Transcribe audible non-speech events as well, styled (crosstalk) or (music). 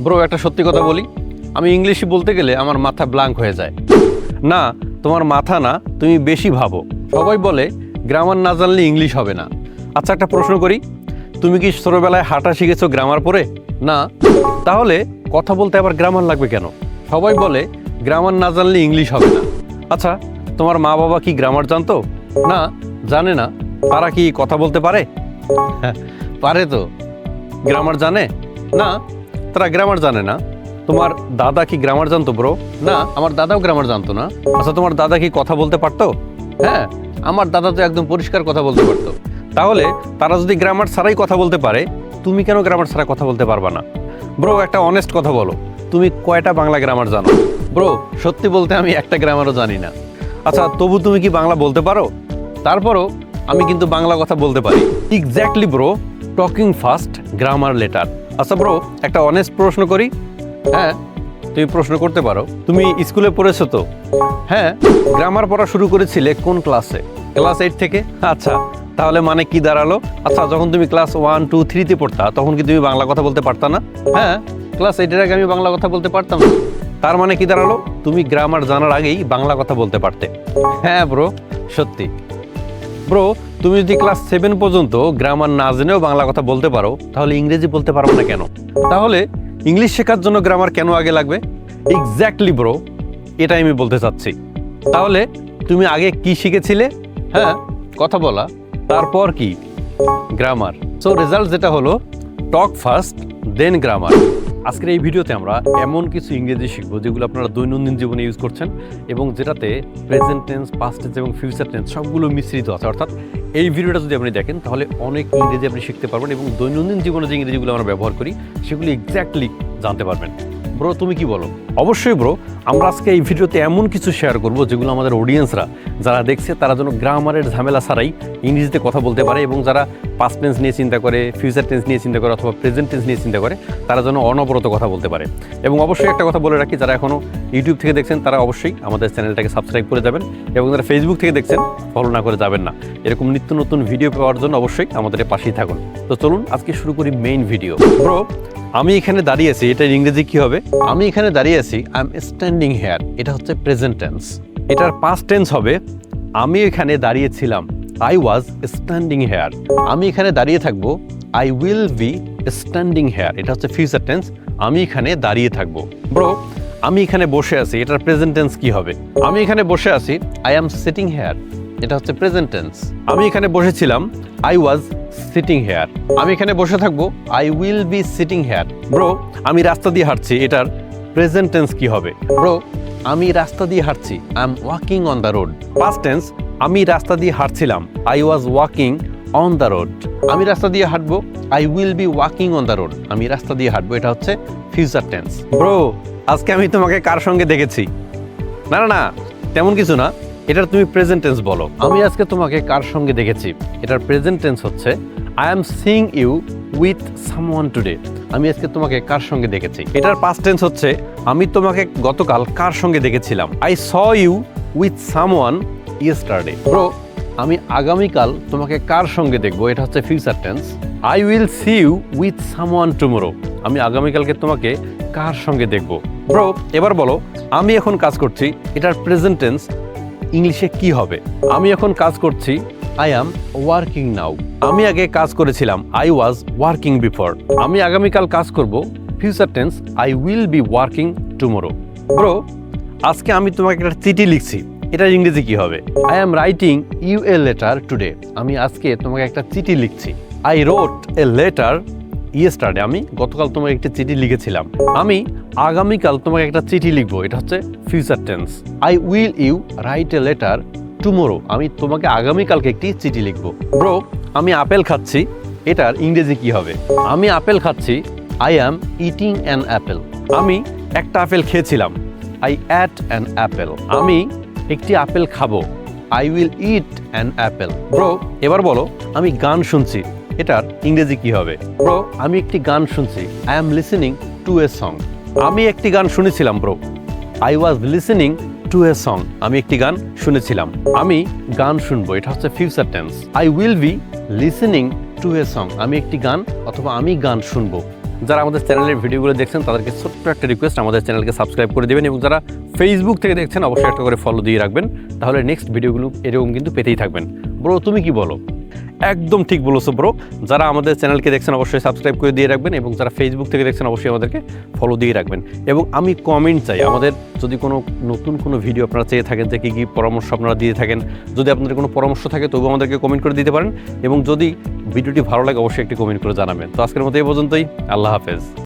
Bro একটা সত্যি কথা বলি। আমি ইংলিশে বলতে গেলে আমার মাথা ব্ল্যাঙ্ক হয়ে যায়। না, তোমার মাথা না, তুমি বেশি ভাবো। সবাই বলে গ্রামার না জানলে ইংলিশ হবে না। আচ্ছা একটা প্রশ্ন করি। তুমি কি ছোটোবেলায় হাঁটা শিখেছো গ্রামার পরে না। তাহলে কথা বলতে আবার গ্রামার লাগবে কেন? সবাই বলে গ্রামার না জানলে ইংলিশ হবে না। আচ্ছা তোমার মা বাবা কি গ্রামার জানতো? না, জানে না। তারা কি কথা বলতে পারে? (laughs) পারে তো। গ্রামার জানে? না। তারা গ্রামার জানে না। তোমার দাদা কি গ্রামার জানতো ব্রো না আমার দাদাও গ্রামার জানতো না। আচ্ছা তোমার দাদা কি কথা বলতে পারতো? হ্যাঁ আমার দাদা তো একদম পরিষ্কার কথা বলতে পারতো। তাহলে তারা যদি গ্রামার ছাড়াই কথা বলতে পারে তুমি কেন গ্রামার ছাড়া কথা বলতে পারবা না? ব্রো একটা অনেস্ট কথা বলো। তুমি কয়টা বাংলা গ্রামার জানো? ব্রো সত্যি বলতে আমি একটা গ্রামারও জানি না। আচ্ছা তবু তুমি কি বাংলা বলতে পারো? তারপরও আমি কিন্তু বাংলা কথা বলতে পারি। Exactly bro talking fast grammar letter আচ্ছা ব্রো একটা অনেস্ট প্রশ্ন করি। হ্যাঁ তুমি প্রশ্ন করতে পারো। তুমি স্কুলে পড়েছো তো? হ্যাঁ গ্রামার পড়া শুরু করেছিলে কোন ক্লাসে ক্লাস এইট থেকে? আচ্ছা তাহলে মানে কি দাঁড়াল? আচ্ছা যখন তুমি ক্লাস ওয়ান টু থ্রিতে পড়তা, তখন কি তুমি বাংলা কথা বলতে পারতা না? হ্যাঁ ক্লাস এইটের আগে আমি বাংলা কথা বলতে পারতাম। না তার মানে কি দাঁড়াল? তুমি গ্রামার জানার আগেই বাংলা কথা বলতে পারতে। হ্যাঁ ব্রো সত্যি। ব্রো তুমি যদি ক্লাস সেভেন পর্যন্ত গ্রামার না জেনেও বাংলা কথা বলতে পারো, তাহলে ইংরেজি বলতে পারো না কেন? তাহলে ইংলিশ শেখার জন্য গ্রামার কেন আগে লাগবে? এক্স্যাক্টলি ব্রো এটাই আমি বলতে চাচ্ছি। তাহলে তুমি আগে কি শিখেছিলে? হ্যাঁ কথা বলা। তারপর কি? গ্রামার সো রেজাল্ট যেটা হলো টক ফার্স্ট দেন গ্রামার আজকের এই ভিডিওতে আমরা এমন কিছু ইংরেজি শিখব যেগুলো আপনারা দৈনন্দিন জীবনে ইউজ করছেন এবং যেটাতে প্রেজেন্ট টেন্স পাস্ট টেন্স এবং ফিউচার টেন্স সবগুলো মিশ্রিত আছে। অর্থাৎ এই ভিডিওটা যদি আপনি দেখেন, তাহলে অনেক ইংরেজি আপনি শিখতে পারবেন এবং দৈনন্দিন জীবনে যে ইংরেজিগুলো আমরা ব্যবহার করি, সেগুলি এক্স্যাক্টলি জানতে পারবেন। ব্রো, তুমি কি বলো? অবশ্যই ব্রো, আমরা আজকে এই ভিডিওতে এমন কিছু শেয়ার করব যেগুলো আমাদের অডিয়েন্সরা যারা দেখছে, তারা যেন গ্রামারের ঝামেলা ছাড়াই ইংরেজিতে কথা বলতে পারে এবং যারা পাস্ট টেন্স নিয়ে চিন্তা করে ফিউচার টেন্স নিয়ে চিন্তা করে অথবা প্রেজেন্ট টেন্স নিয়ে চিন্তা করে, তারা যেন অনবরত কথা বলতে পারে। এবং অবশ্যই একটা কথা বলে রাখি, যারা এখনও ইউটিউব থেকে দেখছেন, তারা অবশ্যই আমাদের চ্যানেলটাকে সাবস্ক্রাইব করে যাবেন এবং যারা ফেসবুক থেকে দেখছেন ফলো না করে যাবেন না। এরকম নিত্য নতুন ভিডিও পাওয়ার জন্য অবশ্যই আমাদের পাশেই থাকুন। তো চলুন, আজকে শুরু করি মেইন ভিডিও ব্রো, আমি এখানে দাঁড়িয়ে আছি এটার ইংরেজি কি হবে? আমি এখানে দাঁড়িয়ে আছি আই এম স্ট্যান্ডিং হেয়ার এটা হচ্ছে প্রেজেন্ট টেন্স এটার পাস্ট টেন্স হবে, আমি এখানে দাঁড়িয়েছিলাম আই ওয়াজ স্ট্যান্ডিং হেয়ার আমি এখানে দাঁড়িয়ে থাকব I will be standing here এটা হচ্ছে ফিউচার টেন্স আমি এখানে দাঁড়িয়ে থাকব। ব্রো আমি এখানে বসে আছি, এটার প্রেজেন্ট টেন্স কি হবে? আমি এখানে বসে আছি আই অ্যাম সিটিং হেয়ার এটা হচ্ছে প্রেজেন্ট টেন্স আমি এখানে বসেছিলাম আই ওয়াজ সিটিং হেয়ার আমি এখানে বসে থাকব। I will be sitting here bro আমি রাস্তা দিয়ে হাঁটছি। এটার প্রেজেন্ট টেন্স কি হবে? ব্রো আমি রাস্তা দিয়ে হাঁটছি। I am walking on the road past tense আমি রাস্তা দিয়ে হাঁটছিলাম। I was walking on the road আমি রাস্তা দিয়ে হাঁটবো। I will be walking on the road আমি রাস্তা দিয়ে হাঁটবো। এটা হচ্ছে ফিউচার টেন্স ব্রো আজকে আমি তোমাকে কার সঙ্গে দেখেছি? না না না, তেমন কিছু না। এটার তুমি প্রেজেন্ট টেন্স বলো। আমি আজকে তোমাকে কার সঙ্গে দেখেছি? এটার প্রেজেন্ট টেন্স হচ্ছে I am seeing you with someone today আমি আজকে তোমাকে কার সঙ্গে দেখেছি? এটার পাস্ট টেন্স হচ্ছে, আমি তোমাকে গতকাল কার সঙ্গে দেখেছিলাম? I saw you with someone yesterday bro আমি আগামীকাল তোমাকে কার সঙ্গে দেখব? এটা হচ্ছে future tense I will see you with someone tomorrow আমি আগামীকালকে তোমাকে কার সঙ্গে দেখব? ব্রো এবার বলো, আমি এখন কাজ করছি, এটার প্রেজেন্ট টেন্স ইংলিশে কি হবে? আমি এখন কাজ করছি। আই অ্যাম ওয়ার্কিং নাও আমি আগে কাজ করেছিলাম। আই ওয়াজ ওয়ার্কিং বিফোর আমি আগামীকাল কাজ করব। Future tense I will be working tomorrow bro আজকে আমি তোমাকে একটা চিঠি লিখছি। এটার ইংরেজি কি হবে? I am writing you a letter today আমি আজকে তোমাকে একটা চিঠি লিখছি। I wrote a letter yesterday আমি গতকাল তোমাকে একটা চিঠি লিখেছিলাম। আমি আগামীকাল তোমাকে একটা চিঠি লিখব, এটা হচ্ছে future tense I will you write a letter tomorrow আমি তোমাকে আগামীকালকে একটি চিঠি লিখব। ব্রো আমি আপেল খাচ্ছি, এটার ইংরেজি কি হবে? আমি আপেল খাচ্ছি I am eating an apple আমি একটা আপেল খেয়েছিলাম আই অ্যাট অ্যান অ্যাপেল আমি একটি আপেল খাব I will eat an apple bro এবার বলো, আমি গান শুনছি। এটার ইংরেজি কি হবে? ব্রো, আমি একটি গান শুনছি। I am listening to a song আমি একটি গান শুনেছিলাম, bro. I was listening to a song আমি একটি গান শুনেছিলাম। আমি গান শুনব, এটা হচ্ছে future tense I will be listening to a song আমি একটি গান অথবা আমি গান শুনব। যারা আমাদের চ্যানেলের ভিডিওগুলো দেখছেন, তাদেরকে ছোট্ট একটা রিকোয়েস্ট আমাদের চ্যানেলকে সাবস্ক্রাইব করে দেবেন এবং যারা ফেসবুক থেকে দেখছেন, অবশ্যই একটা করে ফলো দিয়ে রাখবেন। তাহলে নেক্সট ভিডিওগুলো এরকম কিন্তু পেতেই থাকবেন। ব্রো, তুমি কি বলো? একদম ঠিক বলেছ ব্রো যারা আমাদের চ্যানেলকে দেখছেন, অবশ্যই সাবস্ক্রাইব করে দিয়ে রাখবেন এবং যারা ফেসবুক থেকে দেখছেন, অবশ্যই আমাদেরকে ফলো দিয়ে রাখবেন। এবং আমি কমেন্ট চাই, আমাদের যদি কোনো নতুন কোনো ভিডিও আপনারা চেয়ে থাকেন যে কী কী পরামর্শ আপনারা দিয়ে থাকেন, যদি আপনাদের কোনো পরামর্শ থাকে, তবুও আমাদেরকে কমেন্ট করে দিতে পারেন। এবং যদি ভিডিওটি ভালো লাগে, অবশ্যই একটি কমেন্ট করে জানাবেন। তো আজকের মতো এই পর্যন্তই, আল্লাহ হাফেজ।